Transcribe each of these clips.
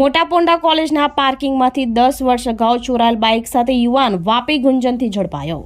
મોટા પોંડા કોલેજના પાર્કિંગમાંથી દસ વર્ષ અગાઉ ચોરાયેલ બાઇક સાથે યુવાન વાપી ગુંજનથી ઝડપાયો.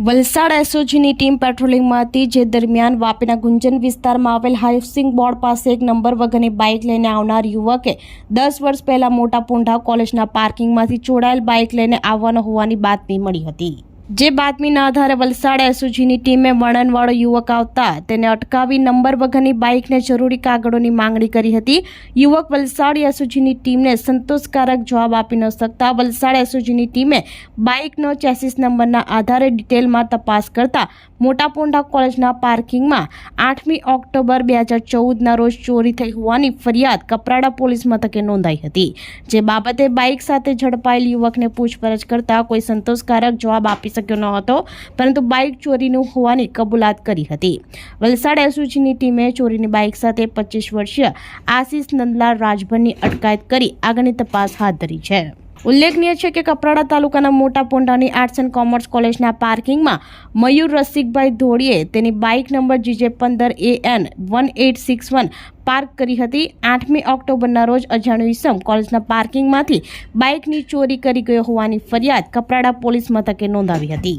વલસાડ એસઓજીની ટીમ પેટ્રોલિંગમાં હતી જે દરમિયાન વાપીના ગુંજન વિસ્તારમાં આવેલ હાઉસિંગ બોર્ડ પાસે એક નંબર વગરની બાઇક લઈને આવનાર યુવકે દસ વર્ષ પહેલા મોટા પોંઢા કોલેજના પાર્કિંગમાંથી ચોરાયેલ બાઇક લઈને આવવાનો હોવાની બાતમી મળી હતી. જે બાતમીના આધારે વલસાડ એસઓજીની ટીમે વર્ણનવાળો યુવક આવતા તેને અટકાવી નંબર વગરની બાઇકને જરૂરી કાગળોની માંગણી કરી હતી. યુવક વલસાડ એસઓજીની ટીમને સંતોષકારક જવાબ આપી ન શકતા વલસાડ એસઓજીની ટીમે બાઇકનો ચેસિસ નંબરના આધારે ડિટેલમાં તપાસ કરતા મોટા પોંડા કોલેજના પાર્કિંગમાં આઠમી ઓક્ટોબર બે હજાર ચૌદના રોજ ચોરી થઈ હોવાની ફરિયાદ કપરાડા પોલીસ મથકે નોંધાઈ હતી. જે બાબતે બાઇક સાથે ઝડપાયેલ યુવકને પૂછપરછ કરતા કોઈ સંતોષકારક જવાબ આપી શક્યો ન હતો, પરંતુ બાઇક ચોરીનું હોવાની કબૂલાત કરી હતી. વલસાડ એસઓજીની ટીમે ચોરીની બાઇક સાથે પચીસ વર્ષીય આશીષ નંદલાલ રાજભરની અટકાયત કરી આગળની તપાસ હાથ ધરી છે. ઉલ્લેખનીય છે કે કપરાડા તાલુકાના મોટા પોંડાની આર્ટ્સ એન્ડ કોમર્સ કોલેજના પાર્કિંગમાં મયુર રસિકભાઈ ધોળીએ તેની બાઇક નંબર જીજે પંદર A N one eight six one park કરી હતી. આઠમી ઓક્ટોબરના રોજ અજાણ્યો ઈસમ કોલેજના પાર્કિંગમાંથી બાઇકની ચોરી કરી ગયો હોવાની ફરિયાદ કપરાડા પોલીસ મથકે નોંધાવી હતી.